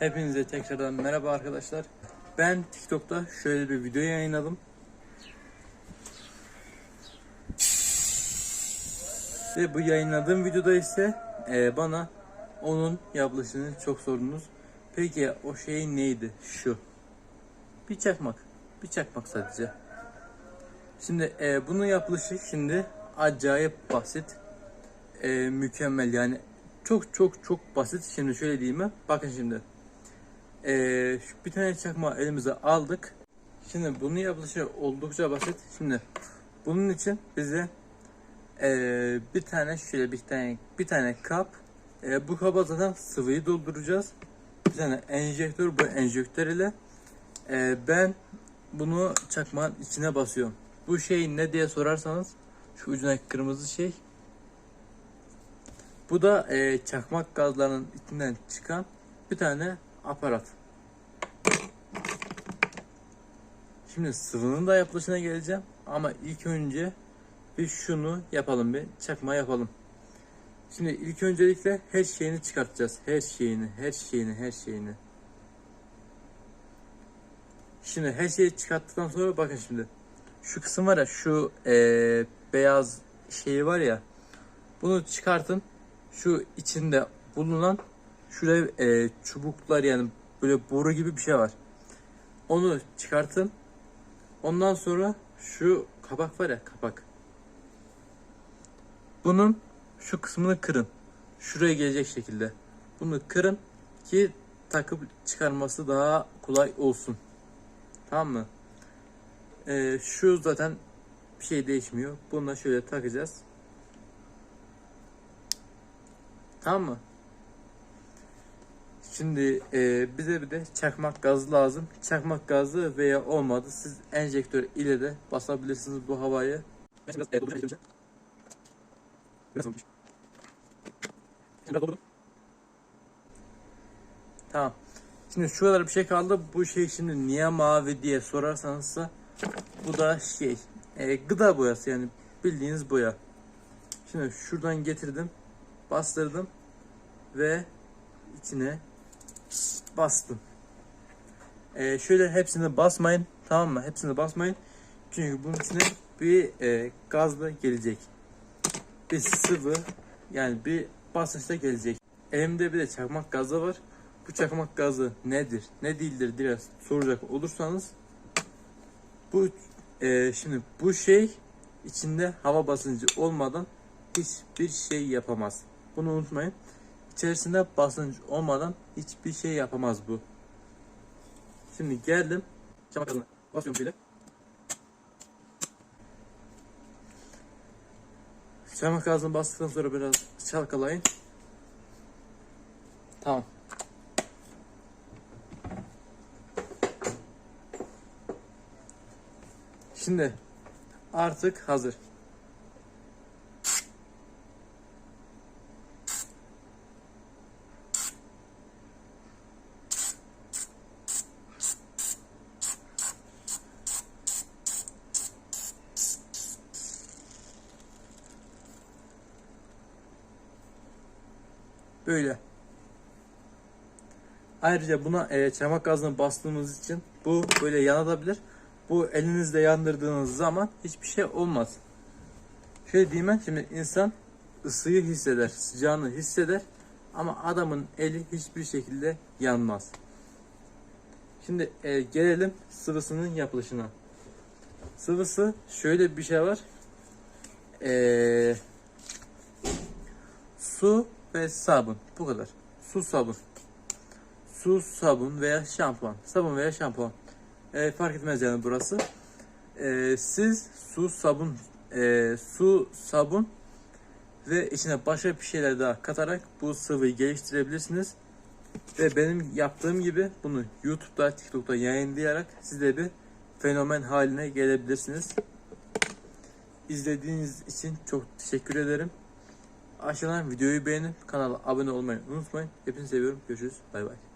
Hepinize tekrardan merhaba arkadaşlar. Ben TikTok'ta şöyle bir video yayınladım. Ve bu yayınladığım videoda ise e, bana onun yapılışını çok sordunuz. Peki o şey neydi? Şu. Bir çakmak. Bir çakmak sadece. Şimdi e, bunun yapılışı şimdi acayip basit. E, mükemmel yani çok çok çok basit. Şimdi şöyle diyeyim? Bakın şimdi. E, bir tane çakma elimize aldık. Şimdi bunun yapılışı oldukça basit. Şimdi bunun için bize e, bir tane şöyle bir tane bir tane kap. E, bu kaba zaten sıvıyı dolduracağız. Bir tane enjektör bu enjektör ile e, ben bunu çakmağın içine basıyorum. Bu şey ne diye sorarsanız şu ucundaki kırmızı şey. Bu da e, çakmak gazlarının içinden çıkan bir tane aparat. Şimdi sıvının da yapılışına geleceğim ama ilk önce bir şunu yapalım bir çakma yapalım. Şimdi ilk öncelikle her şeyini çıkartacağız. Her şeyini, her şeyini, her şeyini. Şimdi her şeyi çıkarttıktan sonra bakın şimdi. Şu kısım var ya şu eee, beyaz şeyi var ya. Bunu çıkartın. Şu içinde bulunan şuraya eee, çubuklar yani böyle boru gibi bir şey var. Onu çıkartın. Ondan sonra şu kapak var ya kapak. Bunun şu kısmını kırın. Şuraya gelecek şekilde. Bunu kırın ki takıp çıkarması daha kolay olsun. Tamam mı? Ee, şu zaten bir şey değişmiyor. Bunu da şöyle takacağız. Tamam mı? Şimdi e, bize bir de çakmak gazı lazım. Çakmak gazı veya olmadı siz enjektör ile de basabilirsiniz bu havayı. Biraz e, dolduracağım önce. Biraz olmuş. Biraz doldurdum. Tamam. Şimdi şu kadar bir şey kaldı. Bu şey şimdi niye mavi diye sorarsanız da bu da şey e, gıda boyası yani bildiğiniz boya. Şimdi şuradan getirdim, bastırdım ve içine bastım. E, şöyle hepsini basmayın tamam mı? Hepsini basmayın. Çünkü bunun içine bir e, gazla gelecek. Bir sıvı yani bir basınçla gelecek. Elimde bir de çakmak gazı var. Bu çakmak gazı nedir, ne değildir diye soracak olursanız bu e, şimdi bu şey içinde hava basıncı olmadan hiçbir şey yapamaz. Bunu unutmayın. İçerisinde basınç olmadan hiçbir şey yapamaz bu. Şimdi geldim. Çakmak gazına basıyorum şöyle. Çakmak gazını bastıktan sonra biraz çalkalayın. Tamam. Şimdi artık hazır. Böyle. Ayrıca buna e, çamak gazını bastığımız için bu böyle yanabilir. Bu elinizle yandırdığınız zaman hiçbir şey olmaz. Şöyle diyeyim ben şimdi insan ısıyı hisseder, sıcağını hisseder ama adamın eli hiçbir şekilde yanmaz. Şimdi e, gelelim sıvısının yapılışına. Sıvısı şöyle bir şey var. E, su ve sabun. Bu kadar. Su sabun. Su sabun veya şampuan. Sabun veya şampuan. E, fark etmez yani burası. E, siz su sabun e, su sabun ve içine başka bir şeyler daha katarak bu sıvıyı geliştirebilirsiniz. Ve benim yaptığım gibi bunu YouTube'da, TikTok'ta yayınlayarak siz de bir fenomen haline gelebilirsiniz. İzlediğiniz için çok teşekkür ederim. Aşağıdan videoyu beğenip kanala abone olmayı unutmayın. Hepinizi seviyorum. Görüşürüz. Bay bay.